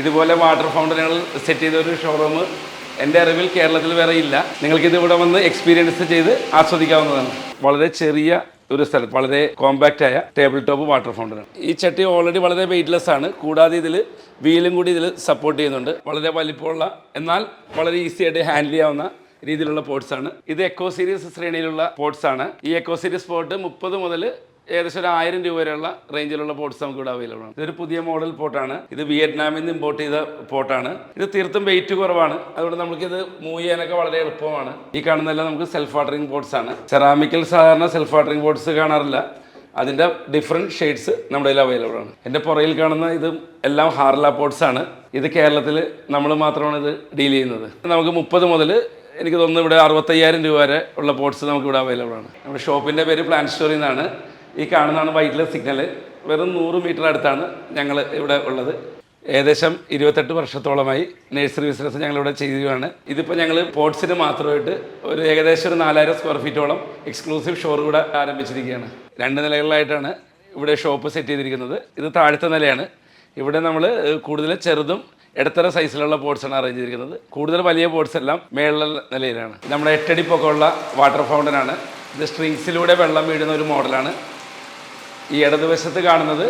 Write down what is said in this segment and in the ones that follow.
ഇതുപോലെ water ഫൗണ്ടനുകൾ set ചെയ്ത ഒരു ഷോറൂം എന്റെ അറിവിൽ കേരളത്തിൽ വേറെ ഇല്ല. നിങ്ങൾക്കിത് ഇവിടെ വന്ന് എക്സ്പീരിയൻസ് ചെയ്ത് ആസ്വദിക്കാവുന്നതാണ്. വളരെ ചെറിയ ഒരു സ്ഥലത്ത് വളരെ കോമ്പാക്റ്റ് ആയ ടേബിൾ ടോപ്പ് വാട്ടർ ഫൗണ്ടനാണ് ഈ ചട്ടി ഓൾറെഡി വളരെ വെയിറ്റ്ലെസ് ആണ്. കൂടാതെ ഇതിൽ വീലും കൂടി ഇതിൽ സപ്പോർട്ട് ചെയ്യുന്നുണ്ട്. വളരെ വലിപ്പമുള്ള എന്നാൽ വളരെ ഈസി ആയിട്ട് ഹാൻഡിൽ ചെയ്യാവുന്ന രീതിയിലുള്ള പോട്ട്സ് ആണ്. ഇത് എക്കോ സീരീസ് ശ്രേണിയിലുള്ള പോട്ട്സ് ആണ്. ഈ എക്കോ സീരീസ് പോർട്ട് മുപ്പത് മുതൽ ഏകദേശം ഒരു ആയിരം രൂപ വരെയുള്ള റേഞ്ചിലുള്ള പോട്ട്സ് നമുക്ക് ഇവിടെ അവൈലബിൾ ആണ്. ഇതൊരു പുതിയ മോഡൽ പോട്ടാണ് ഇത് വിയറ്റ്നാമിൽ നിന്ന് ഇമ്പോർട്ട് ചെയ്ത പോട്ടാണ് ഇത് തീർത്തും വെയിറ്റ് കുറവാണ്. അതുകൊണ്ട് നമുക്ക് ഇത് മൂവ് ചെയ്യാനൊക്കെ വളരെ എളുപ്പമാണ്. ഈ കാണുന്നതെല്ലാം നമുക്ക് സെൽഫ് വാട്ടറിംഗ് പോട്ട്സ് ആണ് സെറാമിക്കൽ സാധാരണ സെൽഫ് വാട്ടറിംഗ് പോട്ട്സ് കാണാറില്ല. അതിന്റെ ഡിഫറെന്റ് ഷെയ്ഡ്സ് നമ്മുടെ കയ്യിൽ അവൈലബിൾ ആണ്. എന്റെ പുറയിൽ കാണുന്ന ഇത് എല്ലാം ഹാർല പോട്ട്സ് ആണ്. ഇത് കേരളത്തിൽ നമ്മൾ മാത്രമാണ് ഇത് ഡീൽ ചെയ്യുന്നത്. നമുക്ക് മുപ്പത് മുതൽ എനിക്ക് തോന്നുന്നു ഇവിടെ അറുപത്തയ്യായിരം രൂപ വരെ ഉള്ള പോട്ട്സ് നമുക്ക് ഇവിടെ അവൈലബിൾ ആണ്. നമ്മുടെ ഷോപ്പിന്റെ പേര് പ്ലാൻ സ്റ്റോറി എന്നാണ്. ഈ കാണുന്നതാണ് വൈറ്റിലെ സിഗ്നൽ വെറും നൂറ് മീറ്റർ അടുത്താണ് ഞങ്ങൾ ഇവിടെ ഉള്ളത്. ഏകദേശം ഇരുപത്തെട്ട് വർഷത്തോളമായി നഴ്സറി ബിസിനസ് ഞങ്ങളിവിടെ ചെയ്യുകയാണ് ഇതിപ്പോൾ ഞങ്ങൾ പോട്ട്സിന് മാത്രമായിട്ട് ഒരു ഏകദേശം ഒരു നാലായിരം സ്ക്വയർ ഫീറ്റോളം എക്സ്ക്ലൂസീവ് ഷോർ കൂടെ ആരംഭിച്ചിരിക്കുകയാണ്. രണ്ട് നിലകളിലായിട്ടാണ് ഇവിടെ ഷോപ്പ് സെറ്റ് ചെയ്തിരിക്കുന്നത്. ഇത് താഴത്തെ നിലയാണ്. ഇവിടെ നമ്മൾ കൂടുതൽ ചെറുതും ഇടത്തര സൈസിലുള്ള പോട്ട്സാണ് അറേഞ്ച് ചെയ്തിരിക്കുന്നത്. കൂടുതൽ വലിയ പോട്ട്സ് എല്ലാം മേളിലുള്ള നിലയിലാണ്. നമ്മുടെ എട്ടടി പൊക്കമുള്ള വാട്ടർ ഫൗണ്ടൻ ആണ്. ഇത് സ്ട്രിങ്സിലൂടെ വെള്ളം വീഴുന്ന ഒരു മോഡലാണ് ഈ ഇടതുവശത്ത് കാണുന്നത്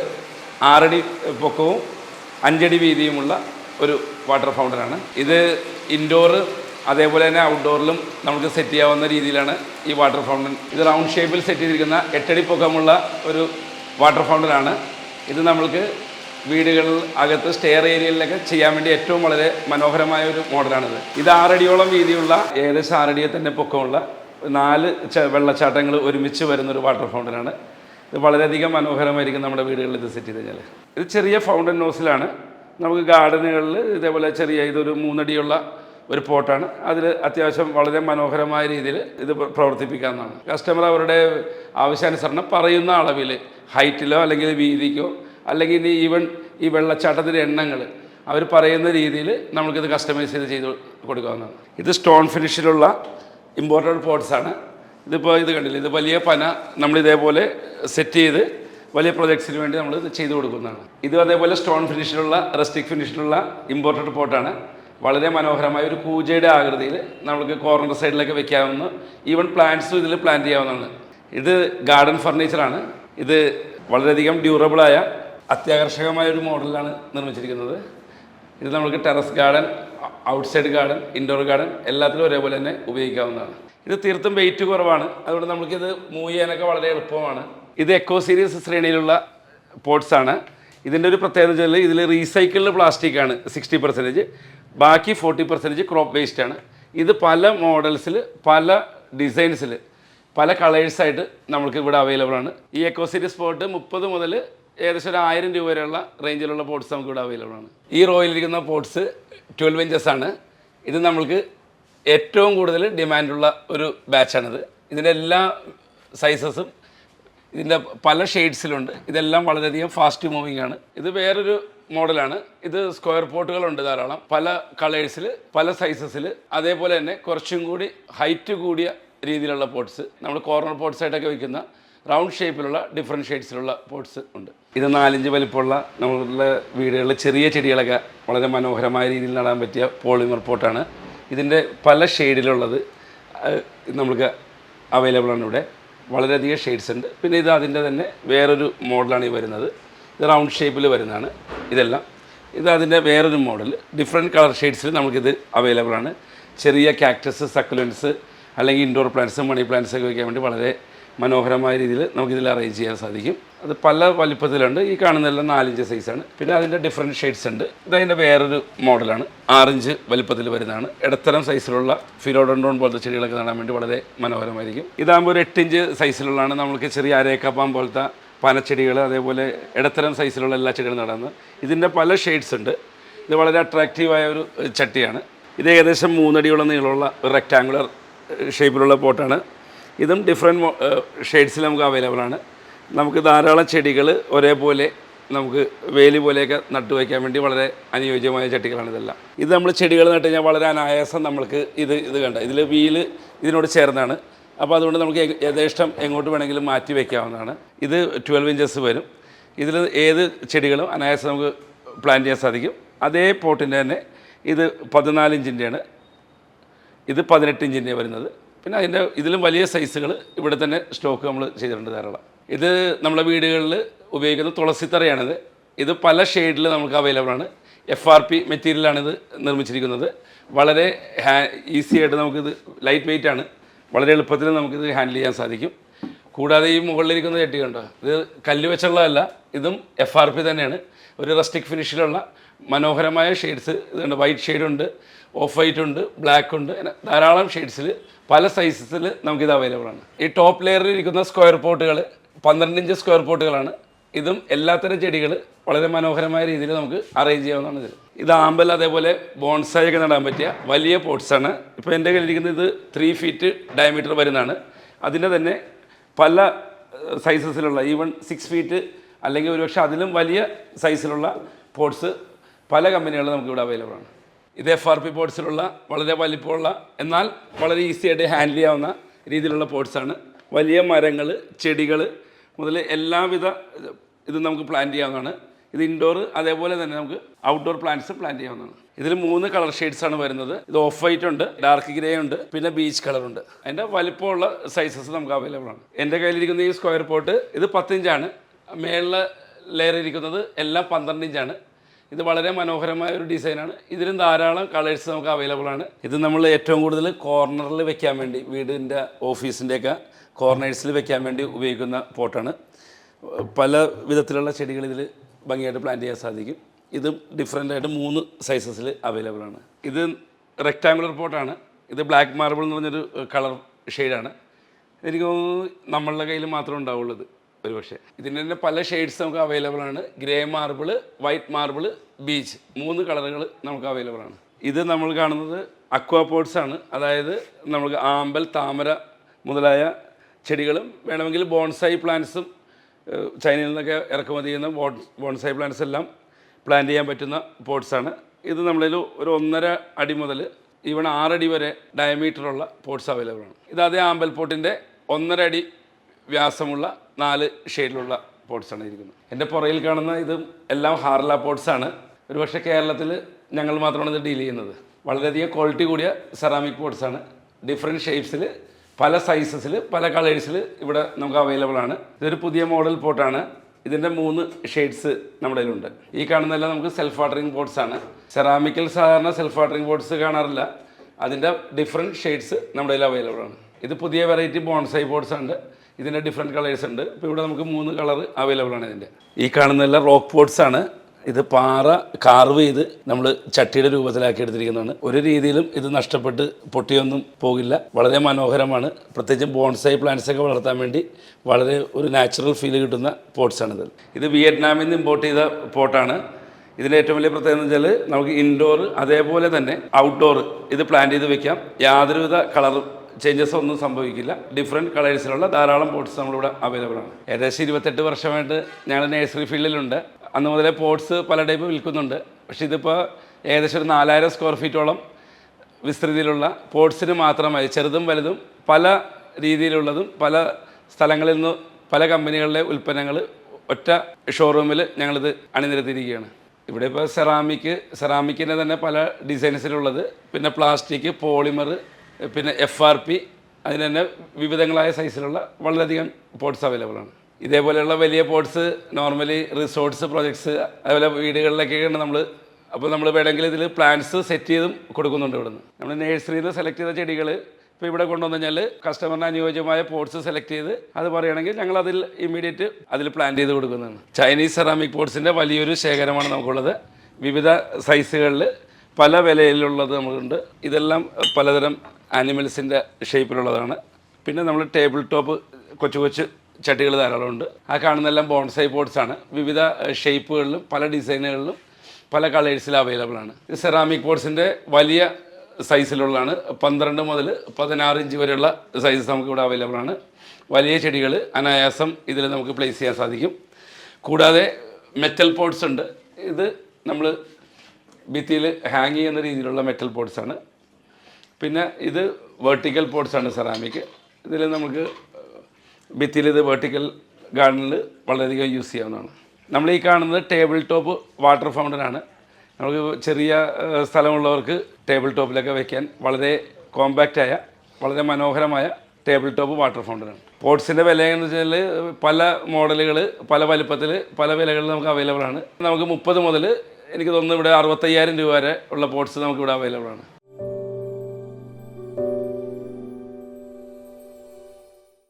ആറടി പൊക്കവും അഞ്ചടി വീതിയുമുള്ള ഒരു വാട്ടർ ഫൗണ്ടനാണ്. ഇത് ഇൻഡോർ അതേപോലെ തന്നെ ഔട്ട്ഡോറിലും നമുക്ക് സെറ്റ് ചെയ്യാവുന്ന രീതിയിലാണ് ഈ വാട്ടർ ഫൗണ്ടൻ. ഇത് റൗണ്ട് ഷേപ്പിൽ സെറ്റ് ചെയ്തിരിക്കുന്ന എട്ടടി പൊക്കമുള്ള ഒരു വാട്ടർ ഫൗണ്ടനാണ്. ഇത് നമ്മൾക്ക് വീടുകളിൽ അകത്ത് സ്റ്റെയർ ഏരിയയിലൊക്കെ ചെയ്യാൻ വേണ്ടി ഏറ്റവും വളരെ മനോഹരമായ ഒരു മോഡലാണിത്. ഇത് ആറടിയോളം വീതിയുള്ള ഏകദേശം ആറടിയെ തന്നെ പൊക്കമുള്ള നാല് വെള്ളച്ചാട്ടങ്ങൾ ഒരുമിച്ച് വരുന്നൊരു വാട്ടർ ഫൗണ്ടനാണ്. ഇത് വളരെയധികം മനോഹരമായിരിക്കും നമ്മുടെ വീടുകളിൽ ഇത് സെറ്റ് ചെയ്ത് കഴിഞ്ഞാൽ ഇത് ചെറിയ ഫൗണ്ടൻ നോസിലാണ് നമുക്ക് ഗാർഡനുകളിൽ ഇതേപോലെ ചെറിയ ഇതൊരു മൂന്നടിയുള്ള ഒരു പോട്ടാണ്. അതിൽ അത്യാവശ്യം വളരെ മനോഹരമായ രീതിയിൽ ഇത് പ്ര- പ്രവർത്തിപ്പിക്കാവുന്നതാണ്. കസ്റ്റമർ അവരുടെ ആവശ്യാനുസരണം പറയുന്ന അളവിൽ ഹൈറ്റിലോ അല്ലെങ്കിൽ വീതിക്കോ അല്ലെങ്കിൽ ഈവൻ ഈ വെള്ളച്ചാട്ടത്തിന്റെ എണ്ണങ്ങൾ അവർ പറയുന്ന രീതിയിൽ നമുക്കിത് കസ്റ്റമൈസ് ചെയ്ത് ചെയ്ത് കൊടുക്കാവുന്നതാണ്. ഇത് സ്റ്റോൺ ഫിനിഷിലുള്ള ഇമ്പോർട്ടന്റ് പോട്ട്സ് ആണ്. ഇതിപ്പോൾ ഇത് കണ്ടില്ല? ഇത് വലിയ പന നമ്മൾ ഇതേപോലെ സെറ്റ് ചെയ്ത് വലിയ പ്രൊജക്ട്സിന് വേണ്ടി നമ്മൾ ഇത് ചെയ്തു കൊടുക്കുന്നതാണ്. ഇത് അതേപോലെ സ്റ്റോൺ ഫിനിഷിലുള്ള റെസ്റ്റിക് ഫിനിഷിലുള്ള ഇമ്പോർട്ടഡ് പോട്ടാണ് വളരെ മനോഹരമായ ഒരു പൂജയുടെ ആകൃതിയിൽ നമുക്ക് കോർണർ സൈഡിലൊക്കെ വെക്കാവുന്ന ഈവൻ പ്ലാന്റ്സും ഇതിൽ പ്ലാൻ ചെയ്യാവുന്നതാണ്. ഇത് ഗാർഡൻ ഫർണിച്ചറാണ് ഇത് വളരെയധികം ഡ്യൂറബിളായ അത്യാകർഷകമായ ഒരു മോഡലാണ് നിർമ്മിച്ചിരിക്കുന്നത്. ഇത് നമുക്ക് terrace garden outside garden indoor garden എല്ലാത്തിലും ഒരേപോലെ തന്നെ ഉപയോഗിക്കാവുന്നതാണ്. ഇത് തീർത്തും വെയിറ്റ് കുറവാണ്. അതുകൊണ്ട് നമുക്കിത് മൂവ് ചെയ്യാനൊക്കെ വളരെ എളുപ്പമാണ്. ഇത് എക്കോ സീരീസ് ശ്രേണിയിലുള്ള പോട്ട്സ് ആണ്. ഇതിന്റെ ഒരു പ്രത്യേകത വെച്ചാൽ ഇതിൽ റീസൈക്കിൾഡ് പ്ലാസ്റ്റിക് ആണ് സിക്സ്റ്റി പെർസെന്റേജ് ബാക്കി ഫോർട്ടി പെർസെന്റേജ് ക്രോപ്പ് വേസ്റ്റ് ആണ്. ഇത് പല മോഡൽസിൽ പല ഡിസൈൻസിൽ പല കളേഴ്സായിട്ട് നമുക്ക് ഇവിടെ അവൈലബിൾ ആണ്. ഈ എക്കോ സീരീസ് പോട്ട് മുപ്പത് മുതൽ ഏകദേശം ഒരു ആയിരം രൂപ വരെയുള്ള റേഞ്ചിലുള്ള പോട്ട്സ് നമുക്ക് ഇവിടെ അവൈലബിൾ ആണ്. ഈ റോയിലിരിക്കുന്ന പോട്ട്സ് ട്വൽവ് ഇഞ്ചസ് ആണ്. ഇത് നമ്മൾക്ക് ഏറ്റവും കൂടുതൽ ഡിമാൻഡുള്ള ഒരു ബാച്ചാണിത്. ഇതിന്റെ എല്ലാ സൈസസും ഇതിന്റെ പല ഷെയ്ഡ്സിലുണ്ട് ഇതെല്ലാം വളരെയധികം ഫാസ്റ്റ് മൂവിങ് ആണ്. ഇത് വേറൊരു മോഡലാണ്. ഇത് സ്ക്വയർ പോട്ടുകളുണ്ട് ധാരാളം. പല കളേഴ്സിൽ പല സൈസസിൽ അതേപോലെ തന്നെ കുറച്ചും കൂടി ഹൈറ്റ് കൂടിയ രീതിയിലുള്ള പോട്ട്സ് നമ്മൾ കോർണർ പോട്ട്സ് ആയിട്ടൊക്കെ വയ്ക്കുന്ന റൗണ്ട് ഷേപ്പിലുള്ള ഡിഫറെന്റ് ഷെയ്ഡ്സിലുള്ള പോട്ട്സ് ഉണ്ട്. ഇത് നാലഞ്ച് വലിപ്പമുള്ള നമ്മളുടെ വീടുകളിൽ ചെറിയ ചെടികളൊക്കെ വളരെ മനോഹരമായ രീതിയിൽ നടാൻ പറ്റിയ പോളിമർ പോട്ടാണ് ഇതിന്റെ പല ഷെയ്ഡിലുള്ളത് നമുക്ക് അവൈലബിൾ ആണ് ഇവിടെ. വളരെയധികം ഷെയ്ഡ്സ് ഉണ്ട്. പിന്നെ ഇത് അതിന്റെ തന്നെ വേറൊരു മോഡലാണ് ഈ വരുന്നത്. ഇത് റൗണ്ട് ഷേപ്പിൽ വരുന്നതാണ് ഇതെല്ലാം. ഇത് അതിന്റെ വേറൊരു മോഡൽ. ഡിഫറെന്റ് കളർ ഷെയ്ഡ്സിൽ നമുക്കിത് അവൈലബിൾ ആണ് ചെറിയ കാക്ടസ് സക്കുലൻസ് അല്ലെങ്കിൽ ഇൻഡോർ പ്ലാന്റ്സ് മണി പ്ലാന്റ്സ് ഒക്കെ വയ്ക്കാൻ വേണ്ടി വളരെ മനോഹരമായ രീതിയിൽ നമുക്കിതിൽ അറേഞ്ച് ചെയ്യാൻ സാധിക്കും. അത് പല വലിപ്പത്തിലുണ്ട്. ഈ കാണുന്നതെല്ലാം നാലിഞ്ച് സൈസാണ് പിന്നെ അതിന്റെ ഡിഫറെന്റ് ഷെയ്ഡ്സ് ഉണ്ട്. ഇതതിന്റെ വേറൊരു മോഡലാണ് ആറിഞ്ച് വലിപ്പത്തിൽ വരുന്നതാണ്. ഇടത്തരം സൈസിലുള്ള ഫിലോഡോൺഡോൺ പോലത്തെ ചെടികളൊക്കെ നടാൻ വേണ്ടി വളരെ മനോഹരമായിരിക്കും. ഇതാകുമ്പോൾ ഒരു എട്ടിഞ്ച് സൈസിലുള്ളതാണ് നമുക്ക് ചെറിയ അരേക്കപ്പാൻ പോലത്തെ പനച്ചെടികൾ അതേപോലെ ഇടത്തരം സൈസിലുള്ള എല്ലാ ചെടികളും നടന്ന്. ഇതിന്റെ പല ഷെയ്ഡ്സ് ഉണ്ട്. ഇത് വളരെ അട്രാക്റ്റീവായ ഒരു ചട്ടിയാണ്. ഇത് ഏകദേശം മൂന്നടിയോളം നീളമുള്ള ഒരു റെക്റ്റാങ്കുലർ ഷേപ്പിലുള്ള പോട്ടാണ്. ഇതും ഡിഫറെന്റ് ഷെയ്ഡ്സിൽ നമുക്ക് അവൈലബിൾ ആണ്. നമുക്ക് ധാരാളം ചെടികൾ ഒരേപോലെ നമുക്ക് വേലി പോലെയൊക്കെ നട്ടു വയ്ക്കാൻ വേണ്ടി വളരെ അനുയോജ്യമായ ചട്ടികളാണ് ഇതെല്ലാം. ഇത് നമ്മൾ ചെടികൾ നട്ട് കഴിഞ്ഞാൽ വളരെ അനായാസം നമ്മൾക്ക് ഇത് ഇത് കണ്ട ഇതിൽ വീൽ ഇതിനോട് ചേർന്നാണ്. അപ്പോൾ അതുകൊണ്ട് നമുക്ക് യഥേഷ്ടം എങ്ങോട്ട് വേണമെങ്കിലും മാറ്റി വയ്ക്കാവുന്നതാണ്. ഇത് ട്വൽവ് ഇഞ്ചസ് വരും. ഇതിൽ ഏത് ചെടികളും അനായാസം നമുക്ക് പ്ലാൻ ചെയ്യാൻ സാധിക്കും. അതേ പോട്ടിന്റെ തന്നെ ഇത് പതിനാല് ഇഞ്ചിന്റെയാണ്. ഇത് പതിനെട്ട് ഇഞ്ചിന്റെ വരുന്നത്. പിന്നെ അതിന്റെ ഇതിലും വലിയ സൈസുകൾ ഇവിടെ തന്നെ സ്റ്റോക്ക് നമ്മൾ ചെയ്തിട്ടുണ്ട് ധാരാളം. ഇത് നമ്മുടെ വീടുകളിൽ ഉപയോഗിക്കുന്ന തുളസിത്തറയാണിത്. ഇത് പല ഷെയ്ഡിൽ നമുക്ക് അവൈലബിൾ ആണ്. എഫ് ആർ പി മെറ്റീരിയലാണിത് നിർമ്മിച്ചിരിക്കുന്നത്. വളരെ ഹാ ഈസി ആയിട്ട് നമുക്കിത് ലൈറ്റ് വെയിറ്റ് ആണ്. വളരെ എളുപ്പത്തിൽ നമുക്കിത് ഹാൻഡിൽ ചെയ്യാൻ സാധിക്കും. കൂടാതെ ഈ മുകളിലിരിക്കുന്ന ചട്ടി കണ്ടോ ഇത് കല്ല് വെച്ചുള്ളതല്ല ഇതും എഫ് ആർ പി തന്നെയാണ്. ഒരു റസ്റ്റിക് ഫിനിഷിലുള്ള മനോഹരമായ ഷെയ്ഡ്സ് ഇതുണ്ട്. വൈറ്റ് ഷെയ്ഡുണ്ട് ഓഫ് വൈറ്റ് ഉണ്ട് ബ്ലാക്ക് ഉണ്ട്. ധാരാളം ഷെയ്ഡ്സിൽ പല സൈസസിൽ നമുക്കിത് അവൈലബിൾ ആണ്. ഈ ടോപ്പ് ലെയറിൽ ഇരിക്കുന്ന സ്ക്വയർ പോട്ടുകൾ പന്ത്രണ്ട് ഇഞ്ച് സ്ക്വയർ പോട്ടുകളാണ് ഇതും എല്ലാത്തരം ചെടികൾ വളരെ മനോഹരമായ രീതിയിൽ നമുക്ക് അറേഞ്ച് ചെയ്യാവുന്നതാണ് ഇത് ഇത് ആമ്പൽ അതേപോലെ ബോൺസായി ഒക്കെ നടാൻ പറ്റിയ വലിയ പോട്ട്സാണ് ഇപ്പോൾ എന്റെ കയ്യിലിരിക്കുന്നത് ഇത് ത്രീ ഫീറ്റ് ഡയമീറ്റർ വരുന്നതാണ്. അതിന്റെ തന്നെ പല സൈസസിലുള്ള ഈവൺ സിക്സ് ഫീറ്റ് അല്ലെങ്കിൽ ഒരുപക്ഷെ അതിലും വലിയ സൈസിലുള്ള പോട്ട്സ് പല കമ്പനികളിലും നമുക്കിവിടെ അവൈലബിൾ ആണ്. ഇത് എഫ് ആർ പി പോർട്സിലുള്ള വളരെ വലിപ്പമുള്ള എന്നാൽ വളരെ ഈസി ആയിട്ട് ഹാൻഡിൽ ചെയ്യാവുന്ന രീതിയിലുള്ള പോർട്സാണ് വലിയ മരങ്ങൾ ചെടികൾ മുതൽ എല്ലാവിധ ഇതും നമുക്ക് പ്ലാൻ ചെയ്യാവുന്നതാണ്. ഇത് ഇൻഡോർ അതേപോലെ തന്നെ നമുക്ക് ഔട്ട്ഡോർ പ്ലാന്റ്സ് പ്ലാൻ ചെയ്യാവുന്നതാണ്. ഇതിൽ മൂന്ന് കളർ ഷെയ്ഡ്സ് ആണ് വരുന്നത്. ഇത് ഓഫ് വൈറ്റ് ഉണ്ട് ഡാർക്ക് ഗ്രേ ഉണ്ട് പിന്നെ ബീച്ച് കളർ ഉണ്ട്. അതിന്റെ വലിപ്പമുള്ള സൈസസ് നമുക്ക് അവൈലബിൾ ആണ്. എന്റെ കയ്യിലിരിക്കുന്ന ഈ സ്ക്വയർ പോട്ട് ഇത് പത്തിഞ്ചാണ്. മേളിലെ ലെയർ ഇരിക്കുന്നത് എല്ലാം പന്ത്രണ്ട് ഇഞ്ചാണ് ഇത് വളരെ മനോഹരമായ ഒരു ഡിസൈനാണ്. ഇതിലും ധാരാളം കളേഴ്സ് നമുക്ക് അവൈലബിൾ ആണ്. ഇത് നമ്മൾ ഏറ്റവും കൂടുതൽ കോർണറിൽ വെക്കാൻ വേണ്ടി വീടിന്റെ ഓഫീസിന്റെയൊക്കെ കോർണേഴ്സിൽ വെക്കാൻ വേണ്ടി ഉപയോഗിക്കുന്ന പോട്ടാണ്. പല വിധത്തിലുള്ള ചെടികൾ ഇതിൽ ഭംഗിയായിട്ട് പ്ലാന്റ് ചെയ്യാൻ സാധിക്കും. ഇതും ഡിഫറെന്റ് ആയിട്ട് മൂന്ന് സൈസസിൽ അവൈലബിൾ ആണ്. ഇത് റെക്റ്റാങ്കുലർ പോട്ടാണ്. ഇത് ബ്ലാക്ക് മാർബിൾ എന്ന് പറഞ്ഞൊരു കളർ ഷെയ്ഡാണ് എനിക്ക് തോന്നുന്നു നമ്മളുടെ കയ്യിൽ മാത്രമേ ഉണ്ടാവുള്ളൂ ഇത് ഒരുപക്ഷെ. ഇതിന്റെ തന്നെ പല ഷെയ്ഡ്സ് നമുക്ക് അവൈലബിൾ ആണ്. Grey marble white marble beech മൂന്ന് കളറുകൾ നമുക്ക് അവൈലബിൾ ആണ്. ഇത് നമ്മൾ കാണുന്നത് അക്വാ പോട്ട്സ് ആണ്. അതായത് നമുക്ക് ആമ്പൽ താമര മുതലായ ചെടികളും വേണമെങ്കിൽ ബോൺസായി പ്ലാന്റ്സും ചൈനയിൽ നിന്നൊക്കെ ഇറക്കുമതി ചെയ്യുന്ന ബോൺ ബോൺസായി പ്ലാന്റ്സ് എല്ലാം പ്ലാന്റ് ചെയ്യാൻ പറ്റുന്ന പോട്ട്സാണ് ഇത് നമ്മളിൽ ഒരു ഒന്നര അടി മുതൽ ഈവൺ ആറടി വരെ ഡയമീറ്ററുള്ള പോട്ട്സ് അവൈലബിൾ ആണ്. ഇത് അതേ ആമ്പൽ പോട്ടിന്റെ ഒന്നര അടി വ്യാസമുള്ള നാല് ഷെയ്ഡിലുള്ള പോട്ട്സാണ് ഇരിക്കുന്നത്. എന്റെ പുറയിൽ കാണുന്ന ഇതും എല്ലാം ഹാർല പോട്ട്സാണ് ഒരുപക്ഷെ കേരളത്തിൽ ഞങ്ങൾ മാത്രമാണ് ഇത് ഡീൽ ചെയ്യുന്നത്. വളരെയധികം ക്വാളിറ്റി കൂടിയ സെറാമിക് പോട്ട്സാണ് ഡിഫറെന്റ് ഷേപ്സിൽ പല സൈസസിൽ പല കളേഴ്സിൽ ഇവിടെ നമുക്ക് അവൈലബിൾ ആണ്. ഇതൊരു പുതിയ മോഡൽ പോട്ടാണ് ഇതിന്റെ മൂന്ന് ഷെയ്ഡ്സ് നമ്മുടെ കയ്യിലുണ്ട്. ഈ കാണുന്നതെല്ലാം നമുക്ക് സെൽഫ് വാട്ടറിങ് പോർട്സ് ആണ് സെറാമിക്കൽ സാധാരണ സെൽഫ് വാട്ടറിങ് പോർട്സ് കാണാറില്ല. അതിന്റെ ഡിഫറെന്റ് ഷെയ്ഡ്സ് നമ്മുടെ കയ്യിൽ അവൈലബിൾ ആണ്. ഇത് പുതിയ വെറൈറ്റി ബോൺസൈ പോർട്സ് ഉണ്ട് ഇതിന്റെ ഡിഫറെന്റ് കളേഴ്സ് ഉണ്ട്. ഇപ്പോൾ ഇവിടെ നമുക്ക് മൂന്ന് കളർ അവൈലബിൾ ആണ് ഇതിന്റെ. ഈ കാണുന്നതെല്ലാം റോക്ക് പോട്ട്സ് ആണ്. ഇത് പാറ കാർവ് ചെയ്ത് നമ്മൾ ചട്ടിയുടെ രൂപത്തിലാക്കി എടുത്തിരിക്കുന്നതാണ്. ഒരു രീതിയിലും ഇത് നഷ്ടപ്പെട്ട് പൊട്ടിയൊന്നും പോകില്ല. വളരെ മനോഹരമാണ്. പ്രത്യേകിച്ചും ബോൺസൈ പ്ലാന്റ്സ് ഒക്കെ വളർത്താൻ വേണ്ടി വളരെ ഒരു നാച്ചുറൽ ഫീൽ കിട്ടുന്ന പോട്ട്സാണിത് ഇത് വിയറ്റ്നാമിൽ നിന്ന് ഇമ്പോർട്ട് ചെയ്ത പോട്ടാണ് ഇതിന്റെ ഏറ്റവും വലിയ പ്രത്യേകത എന്ന് വെച്ചാൽ നമുക്ക് ഇൻഡോർ അതേപോലെ തന്നെ ഔട്ട്ഡോർ ഇത് പ്ലാന്റ് ചെയ്ത് വെക്കാം. യാതൊരുവിധ കളർ ചേഞ്ചസ് ഒന്നും സംഭവിക്കില്ല. ഡിഫറെന്റ് കളേഴ്സിലുള്ള ധാരാളം പോർട്സ് നമ്മളിവിടെ അവൈലബിൾ ആണ്. ഏകദേശം ഇരുപത്തെട്ട് വർഷമായിട്ട് ഞങ്ങൾ നേഴ്സറി ഫീൽഡിലുണ്ട് അന്ന് മുതലേ പോർട്സ് പല ടൈപ്പ് വിൽക്കുന്നുണ്ട്. പക്ഷേ ഇതിപ്പോൾ ഏകദേശം ഒരു നാലായിരം സ്ക്വയർ ഫീറ്റോളം വിസ്തൃതിയിലുള്ള പോട്ട്സിന് മാത്രമായി ചെറുതും വലുതും പല രീതിയിലുള്ളതും പല സ്ഥലങ്ങളിൽ നിന്ന് പല കമ്പനികളിലെ ഉൽപ്പന്നങ്ങൾ ഒറ്റ ഷോറൂമിൽ ഞങ്ങളിത് അണിനിരത്തിയിരിക്കുകയാണ്. ഇവിടെ ഇപ്പോൾ സെറാമിക് സെറാമിക്കിന്റെ തന്നെ പല ഡിസൈൻസിലുള്ളത് പിന്നെ പ്ലാസ്റ്റിക് പോളിമർ പിന്നെ എഫ് ആർ പി അതിന് തന്നെ വിവിധങ്ങളായ സൈസിലുള്ള വളരെയധികം പോട്ട്സ് അവൈലബിൾ ആണ്. ഇതേപോലെയുള്ള വലിയ പോട്ട്സ് നോർമലി റിസോർട്ട്സ് പ്രൊജക്ട്സ് അതുപോലെ വീടുകളിലൊക്കെയാണ് നമ്മൾ അപ്പോൾ നമ്മൾ വേണമെങ്കിൽ ഇതിൽ പ്ലാന്റ്സ് സെറ്റ് ചെയ്തും കൊടുക്കുന്നുണ്ട് ഇവിടുന്ന്. നമ്മൾ നേഴ്സറിയിൽ നിന്ന് സെലക്ട് ചെയ്ത ചെടികൾ ഇപ്പോൾ ഇവിടെ കൊണ്ടുവന്നു കഴിഞ്ഞാൽ കസ്റ്റമറിന് അനുയോജ്യമായ പോട്ട്സ് സെലക്ട് ചെയ്ത് അത് പറയുകയാണെങ്കിൽ ഞങ്ങൾ അതിൽ ഇമ്മീഡിയറ്റ് അതിൽ പ്ലാന്റ് ചെയ്ത് കൊടുക്കുന്നതാണ്. ചൈനീസ് സെറാമിക് പോട്ട്സിന്റെ വലിയൊരു ശേഖരമാണ് നമുക്കുള്ളത്. വിവിധ സൈസുകളിൽ പല വിലയിലുള്ളത് നമുക്കുണ്ട് ഇതെല്ലാം പലതരം ആനിമൽസിന്റെ ഷേപ്പിലുള്ളതാണ്. പിന്നെ നമ്മൾ ടേബിൾ ടോപ്പ് കൊച്ചു കൊച്ചു ചട്ടികൾ ധാരാളമുണ്ട്. ആ കാണുന്നതെല്ലാം ബോൺസൈ ആണ്. വിവിധ ഷേപ്പുകളിലും പല ഡിസൈനുകളിലും പല കളേഴ്സിൽ അവൈലബിൾ ആണ്. സെറാമിക് പോട്ട്സിന്റെ വലിയ സൈസിലുള്ളതാണ്. പന്ത്രണ്ട് മുതൽ പതിനാറ് ഇഞ്ച് വരെയുള്ള സൈസ് നമുക്ക് ഇവിടെ അവൈലബിൾ ആണ്. വലിയ ചെടികൾ അനായാസം ഇതിൽ നമുക്ക് പ്ലേസ് ചെയ്യാൻ സാധിക്കും. കൂടാതെ മെറ്റൽ പോട്ട്സ് ഉണ്ട്. ഇത് നമ്മൾ ഭിത്തിയിൽ ഹാങ് ചെയ്യുന്ന രീതിയിലുള്ള മെറ്റൽ പോട്ട്സ് ആണ്. പിന്നെ ഇത് വെർട്ടിക്കൽ ആണ് സെറാമിക് ഇതിൽ നമുക്ക് ഭിത്തിയിൽ ഇത് വെർട്ടിക്കൽ ഗാർഡനിൽ വളരെയധികം യൂസ് ചെയ്യാവുന്നതാണ്. നമ്മൾ ഈ കാണുന്നത് ടേബിൾ ടോപ്പ് വാട്ടർ ഫൗണ്ടൻ ആണ്. നമുക്ക് ചെറിയ സ്ഥലമുള്ളവർക്ക് ടേബിൾ ടോപ്പിലൊക്കെ വയ്ക്കാൻ വളരെ കോമ്പാക്റ്റായ വളരെ മനോഹരമായ ടേബിൾ ടോപ്പ് വാട്ടർ ഫൗണ്ടൻ ആണ് പോട്ട്സിന്റെ വില എന്ന് വെച്ചാൽ പല മോഡലുകൾ പല വലിപ്പത്തിൽ പല വിലകളിൽ നമുക്ക് അവൈലബിൾ ആണ്. നമുക്ക് മുപ്പത് മുതൽ എനിക്ക് തോന്നുന്നു ഇവിടെ അറുപത്തയ്യായിരം രൂപ വരെ ഉള്ള പോർട്സ് നമുക്ക് ഇവിടെ അവൈലബിൾ ആണ്.